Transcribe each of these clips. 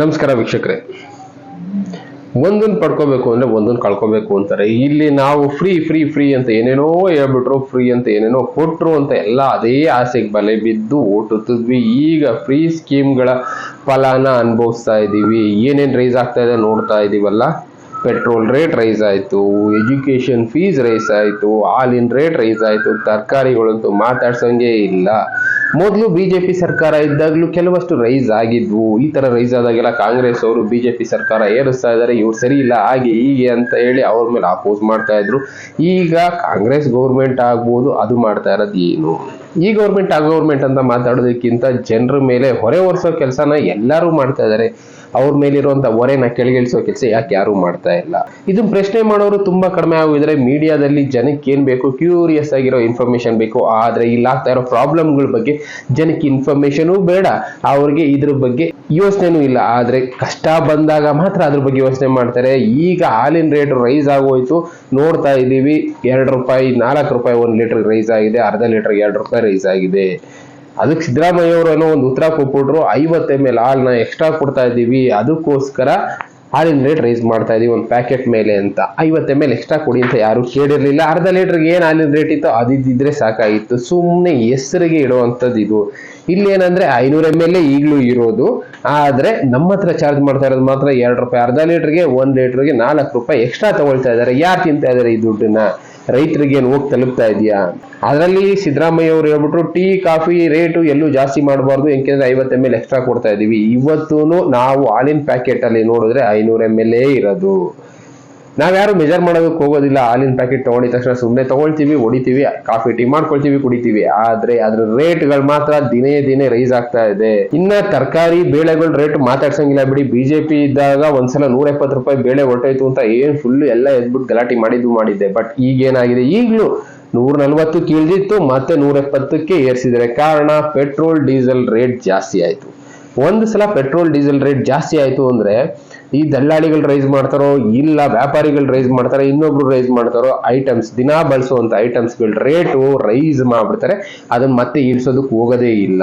ನಮಸ್ಕಾರ ವೀಕ್ಷಕರೇ. ಒಂದನ್ನು ಪಡ್ಕೋಬೇಕು ಅಂದ್ರೆ ಒಂದನ್ನು ಕಳ್ಕೋಬೇಕು ಅಂತಾರೆ. ಇಲ್ಲಿ ನಾವು ಫ್ರೀ ಫ್ರೀ ಫ್ರೀ ಅಂತ ಏನೇನೋ ಹೇಳ್ಬಿಟ್ರು ಫ್ರೀ ಅಂತ ಏನೇನೋ ಕೊಟ್ರು ಅಂತ ಎಲ್ಲ ಅದೇ ಆಸೆಗೆ ಬಲೆ ಬಿದ್ದು ಓಟುತ್ತಿದ್ವಿ. ಈಗ ಫ್ರೀ ಸ್ಕೀಮ್ಗಳ ಫಲಾನ ಅನುಭವಿಸ್ತಾ ಇದ್ದೀವಿ ಏನೇನು ರೈಸ್ ಆಗ್ತಾ ಇದೆ ನೋಡ್ತಾ ಇದ್ದೀವಲ್ಲ ಪೆಟ್ರೋಲ್ ರೇಟ್ ರೈಸ್ ಆಯಿತು ಎಜುಕೇಷನ್ ಫೀಸ್ ರೈಸ್ ಆಯಿತು ಹಾಲಿನ ರೇಟ್ ರೈಸ್ ಆಯಿತು, ತರಕಾರಿಗಳಂತೂ ಮಾತಾಡ್ಸಂಗೆ ಇಲ್ಲ. ಮೊದಲು ಬಿ ಜೆ ಪಿ ಸರ್ಕಾರ ಇದ್ದಾಗಲೂ ಕೆಲವಷ್ಟು ರೈಸ್ ಆಗಿದ್ವು. ಈ ಥರ ರೈಸ್ ಆದಾಗೆಲ್ಲ ಕಾಂಗ್ರೆಸ್ ಅವರು ಬಿ ಜೆ ಪಿ ಸರ್ಕಾರ ಏರಿಸ್ತಾ ಇದ್ದಾರೆ ಇವ್ರು ಸರಿ ಇಲ್ಲ, ಹಾಗೆ ಹೀಗೆ ಅಂತ ಹೇಳಿ ಅವ್ರ ಮೇಲೆ ಅಪೋಸ್ ಮಾಡ್ತಾ ಇದ್ರು. ಈಗ ಕಾಂಗ್ರೆಸ್ ಗೌರ್ಮೆಂಟ್ ಆಗ್ಬೋದು, ಅದು ಮಾಡ್ತಾ ಇರೋದು ಏನು? ಈ ಗೌರ್ಮೆಂಟ್ ಆ ಗೌರ್ಮೆಂಟ್ ಅಂತ ಮಾತಾಡೋದಕ್ಕಿಂತ ಜನರ ಮೇಲೆ ಹೊರೆ ಹೊರಿಸೋ ಕೆಲಸನ ಎಲ್ಲರೂ ಮಾಡ್ತಾ ಇದ್ದಾರೆ ಅವ್ರ ಮೇಲಿರುವಂತ ಹೊರೆನ ಕೆಳಗಿಳಿಸೋ ಕೆಲಸ ಯಾಕೆ ಯಾರು ಮಾಡ್ತಾ ಇಲ್ಲ. ಇದನ್ನ ಪ್ರಶ್ನೆ ಮಾಡೋರು ತುಂಬಾ ಕಡಿಮೆ ಆಗಿದ್ರೆ ಮೀಡಿಯಾದಲ್ಲಿ ಜನಕ್ಕೆ ಏನ್ ಬೇಕು ಕ್ಯೂರಿಯಸ್ ಆಗಿರೋ ಇನ್ಫಾರ್ಮೇಶನ್ ಬೇಕು. ಆದ್ರೆ ಇಲ್ಲಿ ಆಗ್ತಾ ಇರೋ ಪ್ರಾಬ್ಲಮ್ಗಳ ಬಗ್ಗೆ ಜನಕ್ಕೆ ಇನ್ಫಾರ್ಮೇಶನು ಬೇಡ. ಅವ್ರಿಗೆ ಇದ್ರ ಬಗ್ಗೆ ಯೋಚನೆನೂ ಇಲ್ಲ. ಆದ್ರೆ ಕಷ್ಟ ಬಂದಾಗ ಮಾತ್ರ ಅದ್ರ ಬಗ್ಗೆ ಯೋಚನೆ ಮಾಡ್ತಾರೆ. ಈಗ ಹಾಲಿನ ರೇಟ್ ರೈಸ್ ಆಗೋಯ್ತು. ನೋಡ್ತಾ ಇದ್ದೀವಿ, ಎರಡು ರೂಪಾಯಿ, ನಾಲ್ಕು ರೂಪಾಯಿ ಒಂದು ಲೀಟರ್ ರೈಸ್ ಆಗಿದೆ. ಅರ್ಧ ಲೀಟರ್ ಎರಡು ರೂಪಾಯಿ ರೈಸ್ ಆಗಿದೆ. ಅದಕ್ಕೆ ಸಿದ್ದರಾಮಯ್ಯ ಅವರು ಏನೋ ಒಂದು ಉತ್ತರ ಕೊಟ್ಬಿಟ್ರು. ಐವತ್ತು ಎಂ ಎಲ್ ಹಾಲ್ನ ಎಕ್ಸ್ಟ್ರಾ ಕೊಡ್ತಾ ಇದ್ದೀವಿ. ಅದಕ್ಕೋಸ್ಕರ ಹಾಲಿನ ರೇಟ್ ರೈಸ್ ಮಾಡ್ತಾ ಇದೀವಿ ಒಂದು ಪ್ಯಾಕೆಟ್ ಮೇಲೆ ಅಂತ. ಐವತ್ತು ಎಂ ಎಲ್ ಎಕ್ಸ್ಟ್ರಾ ಕೊಡಿ ಅಂತ ಯಾರು ಕೇಳಿರಲಿಲ್ಲ. ಅರ್ಧ ಲೀಟರ್ಗೆ ಏನು ಹಾಲಿನ ರೇಟ್ ಇತ್ತು ಅದಿದ್ದಿದ್ರೆ ಸಾಕಾಗಿತ್ತು. ಸುಮ್ಮನೆ ಹೆಸರಿಗೆ ಇಡುವಂಥದ್ದು ಇದು. ಇಲ್ಲಿ ಏನಂದ್ರೆ ಐನೂರು ಎಂ ಎಲ್ ಈಗಲೂ ಇರೋದು. ಆದರೆ ನಮ್ಮ ಹತ್ರ ಚಾರ್ಜ್ ಮಾಡ್ತಾ ಇರೋದು ಮಾತ್ರ ಎರಡು ರೂಪಾಯಿ. ಅರ್ಧ ಲೀಟರ್ಗೆ ಒಂದು ಲೀಟರ್ಗೆ ನಾಲ್ಕು ರೂಪಾಯಿ ಎಕ್ಸ್ಟ್ರಾ ತಗೊಳ್ತಾ ಇದ್ದಾರೆ. ಯಾರು ತಿಂತಾ ಇದ್ದಾರೆ ಈ ದುಡ್ಡನ್ನ? ರೈತರಿಗೆ ಏನು ಹೋಗಿ ತಲುಪ್ತಾ ಇದೆಯಾ? ಅದರಲ್ಲಿ ಸಿದ್ದರಾಮಯ್ಯ ಅವರು ಹೇಳ್ಬಿಟ್ರು, ಟೀ, ಕಾಫಿ ರೇಟು ಎಲ್ಲೂ ಜಾಸ್ತಿ ಮಾಡಬಾರ್ದು. ಯಾಕೆಂದ್ರೆ ಐವತ್ತು ಎಂ ಎಲ್ ಎಕ್ಸ್ಟ್ರಾ ಕೊಡ್ತಾ ಇದೀವಿ. ಇವತ್ತೂ ನಾವು ಹಾಲಿನ ಪ್ಯಾಕೆಟ್ ಅಲ್ಲಿ ನೋಡಿದ್ರೆ ಐನೂರು ಎಂ ಎಲ್ ಇರೋದು. ನಾವ್ಯಾರು ಮೆಜರ್ ಮಾಡೋದಕ್ಕೆ ಹೋಗೋದಿಲ್ಲ. ಹಾಲಿನ ಪ್ಯಾಕೆಟ್ ತೊಗೊಂಡಿದ ತಕ್ಷಣ ಸುಮ್ಮನೆ ತಗೊಳ್ತೀವಿ, ಹೊಡಿತೀವಿ ಕಾಫಿ ಟೀ ಮಾಡ್ಕೊಳ್ತೀವಿ, ಕುಡಿತೀವಿ. ಆದ್ರೆ ಅದ್ರ ರೇಟ್ಗಳು ಮಾತ್ರ ದಿನೇ ದಿನೇ ರೈಸ್ ಆಗ್ತಾ ಇದೆ. ಇನ್ನ ತರಕಾರಿ ಬೇಳೆಗಳ ರೇಟ್ ಮಾತಾಡ್ಸಂಗಿಲ್ಲ ಬಿಡಿ. ಬಿಜೆಪಿ ಇದ್ದಾಗ ಒಂದ್ಸಲ ನೂರ ಎಪ್ಪತ್ತು ರೂಪಾಯಿ ಬೇಳೆ ಹೊರಟೋಯ್ತು ಅಂತ ಏನ್ ಫುಲ್ ಎಲ್ಲ ಎದ್ಬಿಟ್ಟು ಗಲಾಟೆ ಮಾಡಿದ್ದು ಮಾಡಿದ್ದೆ. ಬಟ್ ಈಗ ಏನಾಗಿದೆ ಈಗಲೂ ನೂರ ನಲ್ವತ್ತು ಕೀಳ್ದಿತ್ತು, ಮತ್ತೆ ನೂರ ಎಪ್ಪತ್ತಕ್ಕೆ ಏರಿಸಿದ್ದಾರೆ. ಕಾರಣ ಪೆಟ್ರೋಲ್ ಡೀಸೆಲ್ ರೇಟ್ ಜಾಸ್ತಿ ಆಯ್ತು. ಒಂದು ಸಲ ಪೆಟ್ರೋಲ್ ಡೀಸೆಲ್ ರೇಟ್ ಜಾಸ್ತಿ ಆಯ್ತು ಅಂದ್ರೆ ಈ ದಲ್ಲಾಳಿಗಳು ರೈಸ್ ಮಾಡ್ತಾರೋ, ಇಲ್ಲ ವ್ಯಾಪಾರಿಗಳು ರೈಸ್ ಮಾಡ್ತಾರೆ, ಇನ್ನೊಬ್ರು ರೈಸ್ ಮಾಡ್ತಾರೋ ಐಟಮ್ಸ್ ದಿನಾ ಬಳಸುವಂತ ಐಟಮ್ಸ್ಗಳ ರೇಟು ರೈಸ್ ಮಾಡ್ಬಿಡ್ತಾರೆ. ಅದನ್ನ ಮತ್ತೆ ಇಳಿಸೋದಕ್ಕೆ ಹೋಗೋದೇ ಇಲ್ಲ.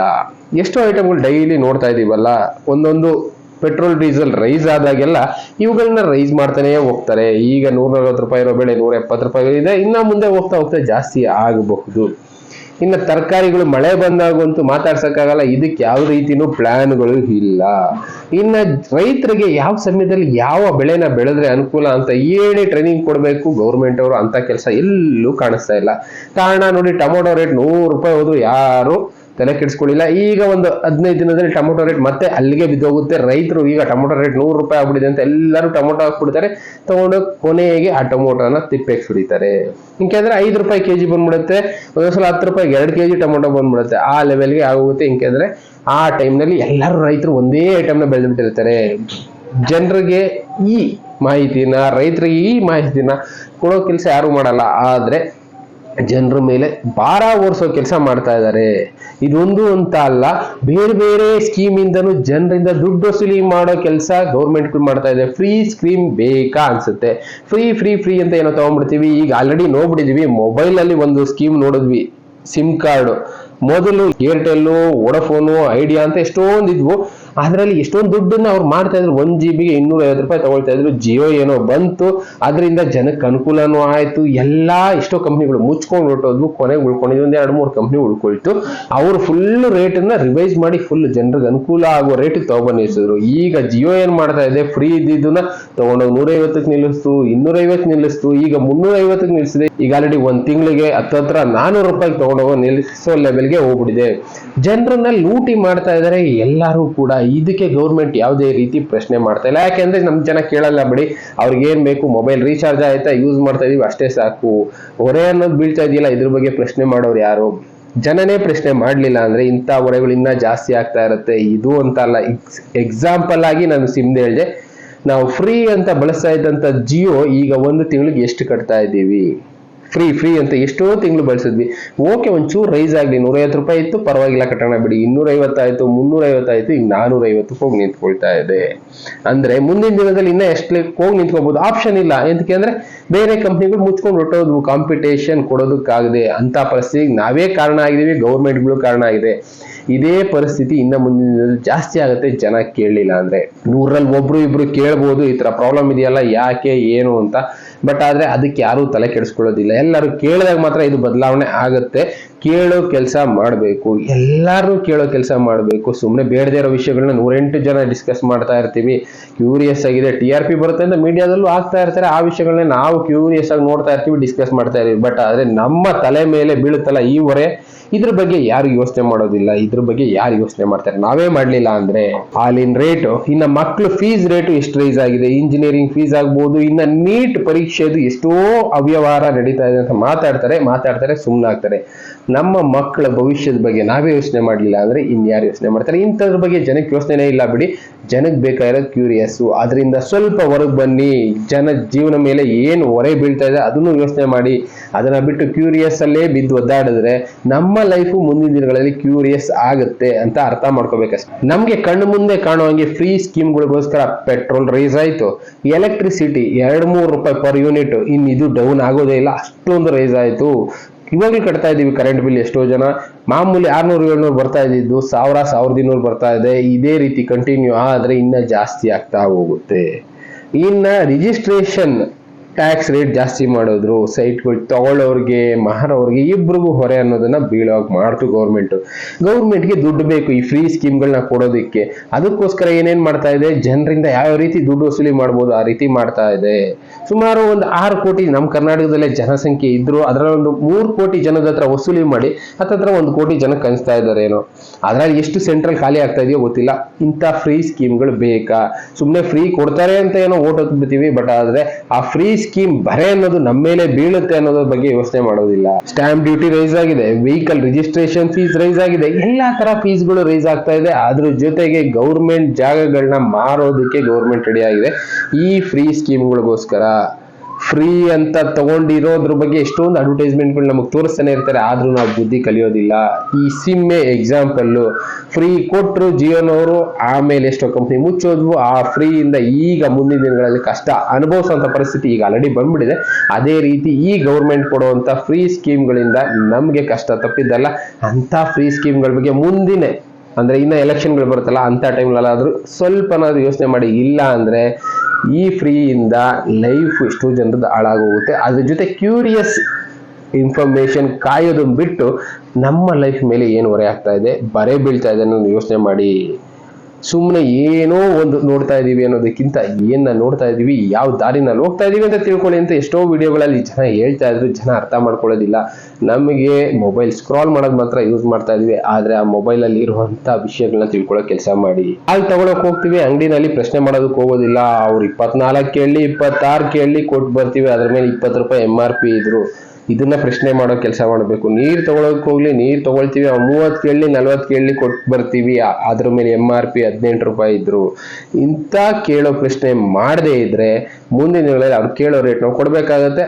ಎಷ್ಟೋ ಐಟಮ್ಗಳು ಡೈಲಿ ನೋಡ್ತಾ ಇದೀವಲ್ಲ, ಒಂದೊಂದು ಪೆಟ್ರೋಲ್ ಡೀಸೆಲ್ ರೈಸ್ ಆದಾಗೆಲ್ಲ ಇವುಗಳನ್ನ ರೈಸ್ ಮಾಡ್ತಾನೆ ಹೋಗ್ತಾರೆ. ಈಗ ನೂರ ನಲ್ವತ್ತು ರೂಪಾಯಿ ಇರೋ ಬೆಳೆ ನೂರ ಎಪ್ಪತ್ತು ರೂಪಾಯಿ ಇದೆ, ಇನ್ನ ಮುಂದೆ ಹೋಗ್ತಾ ಹೋಗ್ತಾ ಜಾಸ್ತಿ ಆಗಬಹುದು. ಇನ್ನು ತರಕಾರಿಗಳು ಮಳೆ ಬಂದಾಗಂತೂ ಮಾತಾಡ್ಸೋಕ್ಕಾಗಲ್ಲ. ಇದಕ್ಕೆ ಯಾವ ರೀತಿನೂ ಪ್ಲಾನ್ಗಳು ಇಲ್ಲ. ಇನ್ನ ರೈತರಿಗೆ ಯಾವ ಸಮಯದಲ್ಲಿ ಯಾವ ಬೆಳೆನ ಬೆಳೆದ್ರೆ ಅನುಕೂಲ ಅಂತ ಹೇಳಿ ಟ್ರೈನಿಂಗ್ ಕೊಡಬೇಕು ಗೌರ್ಮೆಂಟ್ ಅವರು ಅಂತ ಕೆಲಸ ಎಲ್ಲೂ ಕಾಣಿಸ್ತಾ ಇಲ್ಲ. ಕಾರಣ ನೋಡಿ ಟೊಮೊಟೊ ರೇಟ್ ನೂರು ರೂಪಾಯಿ ಹೋದ್ರು ಯಾರು ತಲೆ ಕೆಡಿಸ್ಕೊಳ್ಳಿಲ್ಲ. ಈಗ ಒಂದು ಹದಿನೈದು ದಿನದಲ್ಲಿ ಟೊಮೊಟೊ ರೇಟ್ ಮತ್ತೆ ಅಲ್ಲಿಗೆ ಬಿದ್ದೋಗುತ್ತೆ. ರೈತರು ಈಗ ಟೊಮೊಟೊ ರೇಟ್ ನೂರು ರೂಪಾಯಿ ಆಗ್ಬಿಟ್ಟಿದೆ ಅಂತ ಎಲ್ಲರೂ ಟೊಮೊಟೊ ಹಾಕ್ಬಿಡ್ತಾರೆ. ತಗೊಂಡು ಕೊನೆಗೆ ಆ ಟೊಮೊಟೊನ ತಿಪ್ಪೆಗೆ ಸುಡಿತಾರೆ ಇಂಕೆಂದ್ರೆ ಐದು ರೂಪಾಯಿ ಕೆಜಿ ಬಂದ್ಬಿಡುತ್ತೆ. ಒಂದೊಂದ್ಸಲ ಹತ್ತು ರೂಪಾಯಿಗೆ ಎರಡು ಕೆಜಿ ಟೊಮೊಟೊ ಬಂದ್ಬಿಡುತ್ತೆ. ಆ ಲೆವೆಲ್ಗೆ ಆಗೋಗುತ್ತೆ. ಇಂಕೆಂದ್ರೆ ಆ ಟೈಮ್ನಲ್ಲಿ ಎಲ್ಲರೂ ರೈತರು ಒಂದೇ ಐಟಮ್ನ ಬೆಳೆದ್ಬಿಟ್ಟಿರ್ತಾರೆ. ಜನರಿಗೆ ಈ ಮಾಹಿತಿನ, ರೈತರಿಗೆ ಈ ಮಾಹಿತಿನ ಕೊಡೋ ಕೆಲಸ ಯಾರು ಮಾಡಲ್ಲ. ಆದ್ರೆ ಜನರ ಮೇಲೆ ಭಾರ ಓಡಿಸೋ ಕೆಲಸ ಮಾಡ್ತಾ ಇದ್ದಾರೆ. ಇದೊಂದು ಅಂತ ಅಲ್ಲ, ಬೇರೆ ಬೇರೆ ಸ್ಕೀಮ್ ಇಂದನು ಜನರಿಂದ ದುಡ್ಡು ವಸೂಲಿ ಮಾಡೋ ಕೆಲಸ ಗೌರ್ಮೆಂಟ್ ಮಾಡ್ತಾ ಇದೆ. ಫ್ರೀ ಸ್ಕೀಮ್ ಬೇಕಾ ಅನ್ಸುತ್ತೆ. ಫ್ರೀ ಫ್ರೀ ಫ್ರೀ ಅಂತ ಏನೋ ತಗೊಂಡ್ಬಿಡ್ತೀವಿ. ಈಗ ಆಲ್ರೆಡಿ ನೋಡ್ಬಿಟ್ಟಿದೀವಿ. ಮೊಬೈಲ್ ಅಲ್ಲಿ ಒಂದು ಸ್ಕೀಮ್ ನೋಡಿದ್ವಿ. ಸಿಮ್ ಕಾರ್ಡ್ ಮೊದಲು ಏರ್ಟೆಲ್ಲು ವೋಡಫೋನು ಐಡಿಯಾ ಅಂತ ಎಷ್ಟೊಂದು ಇದ್ವು. ಅದರಲ್ಲಿ ಎಷ್ಟೊಂದು ದುಡ್ಡನ್ನ ಅವ್ರು ಮಾಡ್ತಾ ಇದ್ರು. ಒಂದ್ ಜಿ ಬಿಗೆ ಇನ್ನೂರ ಐವತ್ತು ರೂಪಾಯಿ ತಗೊಳ್ತಾ ಇದ್ರು. ಜಿಯೋ ಏನೋ ಬಂತು. ಅದರಿಂದ ಜನಕ್ಕೆ ಅನುಕೂಲನೂ ಆಯ್ತು. ಎಲ್ಲಾ ಎಷ್ಟೋ ಕಂಪ್ನಿಗಳು ಮುಚ್ಕೊಂಡು ಹೊರಟೋದ್ವು. ಕೊನೆಗೆ ಉಳ್ಕೊಂಡಿದ್ವಿ. ಒಂದು ಎರಡು ಮೂರು ಕಂಪ್ನಿ ಉಳ್ಕೊಳ್ತು. ಅವರು ಫುಲ್ ರೇಟನ್ನ ರಿವೈಸ್ ಮಾಡಿ ಫುಲ್ ಜನರಿಗೆ ಅನುಕೂಲ ಆಗೋ ರೇಟ್ ತಗೊಬಂದು ನಿಲ್ಸಿದ್ರು ಈಗ ಜಿಯೋ ಏನ್ ಮಾಡ್ತಾ ಇದೆ? ಫ್ರೀ ಇದ್ದಿದ್ದನ್ನ ತಗೊಂಡೋಗಿ ನೂರೈವತ್ತಕ್ಕೆ ನಿಲ್ಲಿಸ್ತು. ಇನ್ನೂರ ಐವತ್ತು ನಿಲ್ಲಿಸ್ತು. ಈಗ ಮುನ್ನೂರ ಐವತ್ತಕ್ಕೆ ನಿಲ್ಲಿಸಿದೆ ಈಗ ಆಲ್ರೆಡಿ ಒಂದ್ ತಿಂಗಳಿಗೆ ಹತ್ತತ್ರ ನಾನೂರು ರೂಪಾಯಿಗೆ ತಗೊಂಡೋಗೋ ನಿಲ್ಲಿಸೋ ಲೆವೆಲ್ಗೆ ಹೋಗ್ಬಿಟ್ಟಿದೆ. ಜನರನ್ನ ಲೂಟಿ ಮಾಡ್ತಾ ಇದ್ದಾರೆ ಎಲ್ಲರೂ ಕೂಡ. ಇದಕ್ಕೆ ಗೌರ್ಮೆಂಟ್ ಯಾವುದೇ ರೀತಿ ಪ್ರಶ್ನೆ ಮಾಡ್ತಾ ಇಲ್ಲ. ಯಾಕೆಂದ್ರೆ ನಮ್ಮ ಜನ ಕೇಳಲ್ಲ ಬಿಡಿ. ಅವ್ರಿಗೆ ಏನ್ ಬೇಕು ಮೊಬೈಲ್ ರೀಚಾರ್ಜ್ ಆಯ್ತಾ ಯೂಸ್ ಮಾಡ್ತಾ ಇದೀವಿ, ಅಷ್ಟೇ ಸಾಕು. ಹೊರೆ ಅನ್ನೋದು ಬೀಳ್ತಾ ಇದೆಯಲ್ಲ, ಇದ್ರ ಬಗ್ಗೆ ಪ್ರಶ್ನೆ ಮಾಡೋರು ಯಾರು? ಜನನೇ ಪ್ರಶ್ನೆ ಮಾಡ್ಲಿಲ್ಲ ಅಂದ್ರೆ ಇಂಥ ಹೊರೆಗಳು ಇನ್ನ ಜಾಸ್ತಿ ಆಗ್ತಾ ಇರುತ್ತೆ. ಇದು ಅಂತ ಅಲ್ಲ. ಎಕ್ಸಾಂಪಲ್ ಆಗಿ ನಾನು ಸಿಮ್ದು ಹೇಳಿದೆ. ನಾವು ಫ್ರೀ ಅಂತ ಬಳಸ್ತಾ ಇದ್ದಂತ ಜಿಯೋ ಈಗ ಒಂದು ತಿಂಗಳಿಗೆ ಎಷ್ಟು ಕಟ್ತಾ ಇದ್ದೀವಿ? ಫ್ರೀ ಫ್ರೀ ಅಂತ ಎಷ್ಟೋ ತಿಂಗಳು ಬಳಸಿದ್ವಿ. ಓಕೆ ಒಂಚೂರು ರೈಸ್ ಆಗಲಿ. ನೂರೈವತ್ತು ರೂಪಾಯಿ ಇತ್ತು, ಪರವಾಗಿಲ್ಲ, ಕಟ್ಟೋಣ ಬಿಡಿ. ಇನ್ನೂರೈವತ್ತಾಯಿತು, ಮುನ್ನೂರೈವತ್ತಾಯಿತು ಈಗ ನಾನೂರೈವತ್ತಕ್ಕೆ ಹೋಗಿ ನಿಂತ್ಕೊಳ್ತಾ ಇದೆ. ಅಂದರೆ ಮುಂದಿನ ದಿನದಲ್ಲಿ ಇನ್ನೂ ಎಷ್ಟು ಹೋಗಿ ನಿಂತ್ಕೋಬಹುದು ಆಪ್ಷನ್ ಇಲ್ಲ. ಎಂತಕ್ಕೆ ಅಂದರೆ ಬೇರೆ ಕಂಪ್ನಿಗಳು ಮುಚ್ಕೊಂಡು ಹೊಟ್ಟೋದ್ವು ಕಾಂಪಿಟೇಷನ್ ಕೊಡೋದಕ್ಕಾಗದೆ ಅಂತ ಪರಿಸ್ಥಿತಿಗೆ ನಾವೇ ಕಾರಣ ಆಗಿದ್ದೀವಿ ಗೌರ್ಮೆಂಟ್ಗಳು ಕಾರಣ ಆಗಿದೆ. ಇದೇ ಪರಿಸ್ಥಿತಿ ಇನ್ನ ಮುಂದಿನ ದಿನದಲ್ಲಿ ಜಾಸ್ತಿ ಆಗುತ್ತೆ. ಜನ ಕೇಳಲಿಲ್ಲ ಅಂದ್ರೆ. ನೂರಲ್ಲಿ ಒಬ್ರು ಇಬ್ರು ಕೇಳ್ಬೋದು, ಈ ತರ ಪ್ರಾಬ್ಲಮ್ ಇದೆಯಲ್ಲ, ಯಾಕೆ, ಏನು ಅಂತ ಬಟ್ ಆದ್ರೆ ಅದಕ್ಕೆ ಯಾರು ತಲೆ ಕೆಡಿಸ್ಕೊಳ್ಳೋದಿಲ್ಲ. ಎಲ್ಲರೂ ಕೇಳಿದಾಗ ಮಾತ್ರ ಇದು ಬದಲಾವಣೆ ಆಗುತ್ತೆ. ಕೇಳೋ ಕೆಲಸ ಮಾಡಬೇಕು. ಎಲ್ಲರೂ ಕೇಳೋ ಕೆಲಸ ಮಾಡಬೇಕು. ಸುಮ್ಮನೆ ಬೇಡದೇ ಇರೋ ವಿಷಯಗಳನ್ನ ನೂರೆಂಟು ಜನ ಡಿಸ್ಕಸ್ ಮಾಡ್ತಾ ಇರ್ತೀವಿ. ಕ್ಯೂರಿಯಸ್ ಆಗಿದೆ. ಟಿ ಆರ್ ಪಿ ಬರುತ್ತೆ ಅಂತ ಮೀಡಿಯಾದಲ್ಲೂ ಆಗ್ತಾ ಇರ್ತಾರೆ. ಆ ವಿಷಯಗಳನ್ನ ನಾವು ಕ್ಯೂರಿಯಸ್ ಆಗಿ ನೋಡ್ತಾ ಇರ್ತೀವಿ ಡಿಸ್ಕಸ್ ಮಾಡ್ತಾ ಇರ್ತೀವಿ. ಬಟ್ ಆದರೆ ನಮ್ಮ ತಲೆ ಮೇಲೆ ಬೀಳುತ್ತಲ್ಲ ಈ ಹೊರೆ. ಇದ್ರ ಬಗ್ಗೆ ಯಾರು ಯೋಚನೆ ಮಾಡೋದಿಲ್ಲ, ಇದ್ರ ಬಗ್ಗೆ ಯಾರು ಯೋಚನೆ ಮಾಡ್ತಾರೆ? ನಾವೇ ಮಾಡಲಿಲ್ಲ ಅಂದ್ರೆ ಹಾಲಿನ ರೇಟು ಇನ್ನ ಮಕ್ಳು ಫೀಸ್ ರೇಟು ಎಷ್ಟು ರೈಸ್ ಆಗಿದೆ ಇಂಜಿನಿಯರಿಂಗ್ ಫೀಸ್ ಆಗ್ಬೋದು, ಇನ್ನ ನೀಟ್ ಪರೀಕ್ಷೆದು ಎಷ್ಟೋ ಅವ್ಯವಹಾರ ನಡೀತಾ ಇದೆ ಅಂತ ಮಾತಾಡ್ತಾರೆ ಮಾತಾಡ್ತಾರೆ ಸುಮ್ಮನಾಗ್ತಾರೆ ನಮ್ಮ ಮಕ್ಕಳ ಭವಿಷ್ಯದ ಬಗ್ಗೆ ನಾವೇ ಯೋಚನೆ ಮಾಡಲಿಲ್ಲ ಅಂದ್ರೆ ಇನ್ಯಾರು ಯೋಚನೆ ಮಾಡ್ತಾರೆ? ಇಂಥದ್ರ ಬಗ್ಗೆ ಜನಕ್ಕೆ ಯೋಚನೆನೇ ಇಲ್ಲ ಬಿಡಿ. ಜನಕ್ಕೆ ಬೇಕಾಗಿರೋದು ಕ್ಯೂರಿಯಸ್ಸು ಅದರಿಂದ ಸ್ವಲ್ಪ ಹೊರಗೆ ಬನ್ನಿ. ಜನ ಜೀವನ ಮೇಲೆ ಏನು ಹೊರೆ ಬೀಳ್ತಾ ಇದೆ ಅದನ್ನು ಯೋಚನೆ ಮಾಡಿ. ಅದನ್ನ ಬಿಟ್ಟು ಕ್ಯೂರಿಯಸ್ ಅಲ್ಲೇ ಬಿದ್ದು ಒದ್ದಾಡಿದ್ರೆ ನಮ್ಮ ಲೈಫು ಮುಂದಿನ ದಿನಗಳಲ್ಲಿ ಕ್ಯೂರಿಯಸ್ ಆಗುತ್ತೆ ಅಂತ ಅರ್ಥ ಮಾಡ್ಕೋಬೇಕಷ್ಟೆ. ನಮ್ಗೆ ಕಣ್ಣು ಮುಂದೆ ಕಾಣುವಂಗೆ ಫ್ರೀ ಸ್ಕೀಮ್ಗಳಿಗೋಸ್ಕರ ಪೆಟ್ರೋಲ್ ರೈಸ್ ಆಯ್ತು. ಎಲೆಕ್ಟ್ರಿಸಿಟಿ ಎರಡು ಮೂರು ರೂಪಾಯಿ ಪರ್ ಯೂನಿಟ್ ಇನ್ ಇದು ಡೌನ್ ಆಗೋದೇ ಇಲ್ಲ, ಅಷ್ಟೊಂದು ರೈಸ್ ಆಯ್ತು. ಇವಾಗಲೂ ಕಟ್ತಾ ಇದೀವಿ ಕರೆಂಟ್ ಬಿಲ್ ಎಷ್ಟೋ ಜನ. ಮಾಮೂಲಿ ಆರ್ನೂರು, ಏಳ್ನೂರು ಬರ್ತಾ ಇದ್ದಿದ್ದು, ಸಾವಿರ, ಸಾವಿರದ ಇನ್ನೂರು ಬರ್ತಾ ಇದೆ. ಇದೇ ರೀತಿ ಕಂಟಿನ್ಯೂ ಆದ್ರೆ ಇನ್ನ ಜಾಸ್ತಿ ಆಗ್ತಾ ಹೋಗುತ್ತೆ. ಇನ್ನ ರಿಜಿಸ್ಟ್ರೇಷನ್ ಟ್ಯಾಕ್ಸ್ ರೇಟ್ ಜಾಸ್ತಿ ಮಾಡಿದ್ರು ಸೈಟ್ಗಳು ತಗೊಳ್ಳೋರಿಗೆ, ಮಾರೋರಿಗೆ, ಇಬ್ರಿಗೂ ಹೊರೆ ಅನ್ನೋದನ್ನ ಬೀಳೋಕ್ ಮಾಡ್ತು ಗೌರ್ಮೆಂಟ್ ಗೌರ್ಮೆಂಟ್ಗೆ ದುಡ್ಡು ಬೇಕು, ಈ ಫ್ರೀ ಸ್ಕೀಮ್ಗಳನ್ನ ಕೊಡೋದಕ್ಕೆ. ಅದಕ್ಕೋಸ್ಕರ ಏನೇನು ಮಾಡ್ತಾ ಇದೆ? ಜನರಿಂದ ಯಾವ ರೀತಿ ದುಡ್ಡು ವಸೂಲಿ ಮಾಡ್ಬೋದು, ಆ ರೀತಿ ಮಾಡ್ತಾ ಇದೆ. ಸುಮಾರು ಒಂದು ಆರು ಕೋಟಿ ನಮ್ಮ ಕರ್ನಾಟಕದಲ್ಲೇ ಜನಸಂಖ್ಯೆ ಇದ್ರು ಅದರ ಒಂದು ಮೂರು ಕೋಟಿ ಜನದ ಹತ್ರ ವಸೂಲಿ ಮಾಡಿ, ಹತ್ತತ್ರ ಒಂದು ಕೋಟಿ ಜನಕ್ಕೆ ಅನಿಸ್ತಾ ಇದ್ದಾರೆ ಏನೋ ಅದ್ರಲ್ಲಿ ಎಷ್ಟು ಸೆಂಟ್ರಲ್ ಖಾಲಿ ಆಗ್ತಾ ಇದೆಯೋ ಗೊತ್ತಿಲ್ಲ. ಇಂಥ ಫ್ರೀ ಸ್ಕೀಮ್ಗಳು ಬೇಕಾ? ಸುಮ್ಮನೆ ಫ್ರೀ ಕೊಡ್ತಾರೆ ಅಂತ ಏನೋ ಓಟ್ ಬಿಡ್ತೀವಿ ಬಟ್ ಆದ್ರೆ ಆ ಫ್ರೀ ಸ್ಕೀಮ್ ಬರೆ ಅನ್ನೋದು ನಮ್ಮ ಮೇಲೆ ಬೀಳುತ್ತೆ ಅನ್ನೋದ್ರ ಬಗ್ಗೆ ಯೋಚನೆ ಮಾಡೋದಿಲ್ಲ. ಸ್ಟಾಂಪ್ ಡ್ಯೂಟಿ ರೈಸ್ ಆಗಿದೆ ವೆಹಿಕಲ್ ರಿಜಿಸ್ಟ್ರೇಷನ್ ಫೀಸ್ ರೈಸ್ ಆಗಿದೆ, ಎಲ್ಲಾ ತರ ಫೀಸ್ಗಳು ರೈಸ್ ಆಗ್ತಾ ಇದೆ. ಅದ್ರ ಜೊತೆಗೆ ಗೌರ್ಮೆಂಟ್ ಜಾಗಗಳನ್ನ ಮಾರೋದಕ್ಕೆ ಗೌರ್ಮೆಂಟ್ ರೆಡಿ ಆಗಿದೆ. ಈ ಫ್ರೀ ಸ್ಕೀಮ್ಗಳಿಗೋಸ್ಕರ ಫ್ರೀ ಅಂತ ತಗೊಂಡಿರೋದ್ರ ಬಗ್ಗೆ ಎಷ್ಟೊಂದು ಅಡ್ವರ್ಟೈಸ್ಮೆಂಟ್ಗಳು ನಮಗೆ ತೋರಿಸ್ತಾನೆ ಇರ್ತಾರೆ, ಆದ್ರೂ ನಾವು ಬುದ್ಧಿ ಕಲಿಯೋದಿಲ್ಲ. ಈ ಸಿಮ್ಮೆ ಎಕ್ಸಾಂಪಲ್ಲು ಫ್ರೀ ಕೊಟ್ಟರು ಜಿಯೋನವರು, ಆಮೇಲೆ ಎಷ್ಟೋ ಕಂಪ್ನಿ ಮುಚ್ಚೋದ್ವು. ಆ ಫ್ರೀ ಇಂದ ಈಗ ಮುಂದಿನ ದಿನಗಳಲ್ಲಿ ಕಷ್ಟ ಅನುಭವಿಸುವಂತ ಪರಿಸ್ಥಿತಿ ಈಗ ಆಲ್ರೆಡಿ ಬಂದ್ಬಿಟ್ಟಿದೆ. ಅದೇ ರೀತಿ ಈ ಗೌರ್ಮೆಂಟ್ ಕೊಡುವಂತ ಫ್ರೀ ಸ್ಕೀಮ್ಗಳಿಂದ ನಮಗೆ ಕಷ್ಟ ತಪ್ಪಿದ್ದಲ್ಲ ಅಂತ ಫ್ರೀ ಸ್ಕೀಮ್ಗಳ ಬಗ್ಗೆ ಮುಂದಿನ, ಅಂದ್ರೆ ಇನ್ನ ಎಲೆಕ್ಷನ್ಗಳು ಬರುತ್ತಲ್ಲ ಅಂತ ಟೈಮ್ನಲ್ಲಾದ್ರೂ ಸ್ವಲ್ಪನಾದ್ರೂ ಯೋಚನೆ ಮಾಡಿ. ಇಲ್ಲ ಅಂದ್ರೆ ಈ ಫ್ರೀಯಿಂದ ಲೈಫ್ ಎಷ್ಟೋ ಜನರದ್ದು ಹಾಳಾಗೋಗುತ್ತೆ. ಅದ್ರ ಜೊತೆ ಕ್ಯೂರಿಯಸ್ ಇನ್ಫಾರ್ಮೇಶನ್ ಕಾಯೋದನ್ನು ಬಿಟ್ಟು ನಮ್ಮ ಲೈಫ್ ಮೇಲೆ ಏನು ಹೊರೆ ಆಗ್ತಾ ಇದೆ? ಬರೆ ಬೀಳ್ತಾ ಇದೆ ಅನ್ನೋದು ಯೋಚನೆ ಮಾಡಿ. ಸುಮ್ಮನೆ ಏನೋ ಒಂದು ನೋಡ್ತಾ ಇದ್ದೀವಿ ಅನ್ನೋದಕ್ಕಿಂತ ಏನ ನೋಡ್ತಾ ಇದ್ದೀವಿ ಯಾವ ದಾರಿನಲ್ಲಿ ಹೋಗ್ತಾ ಇದ್ದೀವಿ ಅಂತ ತಿಳ್ಕೊಳ್ಳಿ ಅಂತ ಎಷ್ಟೋ ವಿಡಿಯೋಗಳಲ್ಲಿ ಜನ ಹೇಳ್ತಾ ಇದ್ರು, ಜನ ಅರ್ಥ ಮಾಡ್ಕೊಳ್ಳೋದಿಲ್ಲ. ನಮಗೆ ಮೊಬೈಲ್ ಸ್ಕ್ರಾಲ್ ಮಾಡೋದು ಮಾತ್ರ ಯೂಸ್ ಮಾಡ್ತಾ ಇದೀವಿ. ಆದ್ರೆ ಆ ಮೊಬೈಲ್ ಅಲ್ಲಿ ಇರುವಂತ ವಿಷಯಗಳನ್ನ ತಿಳ್ಕೊಳ್ಳೋ ಕೆಲಸ ಮಾಡಿ. ಅಲ್ಲಿ ತಗೊಳಕ್ ಹೋಗ್ತೀವಿ, ಅಂಗಡಿನಲ್ಲಿ ಪ್ರಶ್ನೆ ಮಾಡೋದಕ್ಕೆ ಹೋಗೋದಿಲ್ಲ. ಅವ್ರು ಇಪ್ಪತ್ನಾಲ್ಕು ಕೇಳಿ, ಇಪ್ಪತ್ತಾರು ಕೇಳಿ ಕೊಟ್ಟು ಬರ್ತೀವಿ. ಅದ್ರ ಮೇಲೆ ಇಪ್ಪತ್ತು ರೂಪಾಯಿ ಎಂ ಆರ್ ಪಿ ಇದ್ರು. ಇದನ್ನ ಪ್ರಶ್ನೆ ಮಾಡೋ ಕೆಲಸ ಮಾಡಬೇಕು. ನೀರು ತಗೊಳಕ್ ಹೋಗ್ಲಿ, ನೀರು ತಗೊಳ್ತೀವಿ. ಮೂವತ್ ಕೇಳಿ ನಲ್ವತ್ ಕೇಳಿ ಕೊಟ್ಟು ಬರ್ತೀವಿ. ಅದ್ರ ಮೇಲೆ ಎಂ ಆರ್ ಪಿ ಹದಿನೆಂಟು ರೂಪಾಯಿ ಇದ್ರು. ಇಂಥ ಕೇಳೋ ಪ್ರಶ್ನೆ ಮಾಡದೇ ಇದ್ರೆ ಮುಂದಿನ ದಿನಗಳಲ್ಲಿ ಅವ್ರು ಕೇಳೋ ರೇಟ್ ನಾವು ಕೊಡ್ಬೇಕಾಗತ್ತೆ.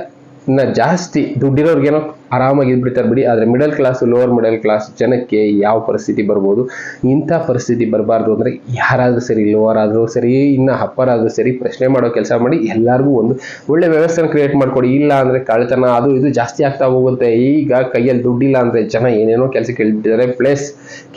ಇನ್ನ ಜಾಸ್ತಿ ದುಡ್ಡಿರೋರ್ಗೇನೋ ಆರಾಮಾಗಿ ಇದ್ಬಿಡ್ತಾರೆ ಬಿಡಿ. ಆದರೆ middle class lower middle class ಜನಕ್ಕೆ ಯಾವ ಪರಿಸ್ಥಿತಿ ಬರ್ಬೋದು? ಇಂಥ ಪರಿಸ್ಥಿತಿ ಬರಬಾರ್ದು ಅಂದರೆ ಯಾರಾದರೂ ಸರಿ ಲೋವರ್ ಆದರೂ ಸರಿ, ಇನ್ನು ಅಪ್ಪರ್ ಆದರೂ ಸರಿ ಪ್ರಶ್ನೆ ಮಾಡೋ ಕೆಲಸ ಮಾಡಿ ಎಲ್ಲರಿಗೂ ಒಂದು ಒಳ್ಳೆ ವ್ಯವಸ್ಥೆನ ಕ್ರಿಯೇಟ್ ಮಾಡಿಕೊಡಿ. ಇಲ್ಲ ಅಂದರೆ ಕಳ್ತನ ಅದು ಇದು ಜಾಸ್ತಿ ಆಗ್ತಾ ಹೋಗುತ್ತೆ. ಈಗ ಕೈಯಲ್ಲಿ ದುಡ್ಡಿಲ್ಲ ಅಂದರೆ ಜನ ಏನೇನೋ ಕೆಲಸ ಇಳ್ಬಿಟ್ಟಿದ್ದಾರೆ ಪ್ಲಸ್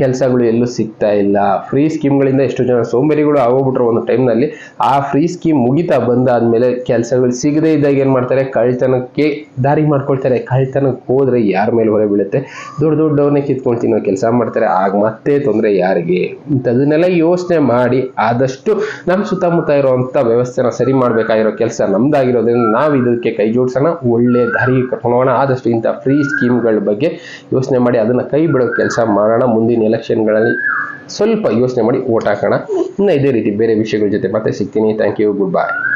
ಕೆಲಸಗಳು ಎಲ್ಲೂ ಸಿಗ್ತಾ ಇಲ್ಲ. ಫ್ರೀ ಸ್ಕೀಮ್ಗಳಿಂದ ಎಷ್ಟು ಜನ ಸೋಂಬೇರಿಗಳು ಆಗೋಗ್ಬಿಟ್ರು ಒಂದು ಟೈಮ್ನಲ್ಲಿ ಆ ಫ್ರೀ ಸ್ಕೀಮ್ ಮುಗಿತಾ ಬಂದಾದ್ಮೇಲೆ ಕೆಲಸಗಳು ಸಿಗದೇ ಇದ್ದಾಗ ಏನು ಮಾಡ್ತಾರೆ? ಕಳ್ತನಕ್ಕೆ ದಾರಿ ಮಾಡ್ಕೊಳ್ತಾರೆ. ಕಳ್ತನಕ್ಕೆ ಹೋದ್ರೆ ಯಾರ ಮೇಲೆ ಹೊರೆ ಬೀಳುತ್ತೆ? ದೊಡ್ಡ ದೊಡ್ಡವ್ರನ್ನೇ ಕಿತ್ಕೊಂಡು ತಿನ್ನೋ ಕೆಲಸ ಮಾಡ್ತಾರೆ. ಆಗ ಮತ್ತೆ ತೊಂದರೆ ಯಾರಿಗೆ? ಇಂಥದನ್ನೆಲ್ಲ ಯೋಚನೆ ಮಾಡಿ ಆದಷ್ಟು ನಮ್ಮ ಸುತ್ತಮುತ್ತ ಇರುವಂಥ ವ್ಯವಸ್ಥೆನ ಸರಿ ಮಾಡಬೇಕಾಗಿರೋ ಕೆಲಸ ನಮ್ದಾಗಿರೋದ್ರಿಂದ ನಾವು ಇದಕ್ಕೆ ಕೈ ಜೋಡಿಸೋಣ. ಒಳ್ಳೆ ದಾರಿಗೆ ಕರ್ಕೊಂಡು ಆದಷ್ಟು ಇಂಥ ಫ್ರೀ ಸ್ಕೀಮ್ಗಳ ಬಗ್ಗೆ ಯೋಚನೆ ಮಾಡಿ ಅದನ್ನು ಕೈ ಬಿಡೋ ಕೆಲಸ ಮಾಡೋಣ. ಮುಂದಿನ ಎಲೆಕ್ಷನ್ಗಳಲ್ಲಿ ಸ್ವಲ್ಪ ಯೋಚನೆ ಮಾಡಿ ಓಟ್ ಹಾಕೋಣ. ಇನ್ನು ಇದೇ ರೀತಿ ಬೇರೆ ವಿಷಯಗಳ ಜೊತೆ ಮತ್ತೆ ಸಿಗ್ತೀನಿ. Thank you. Good bye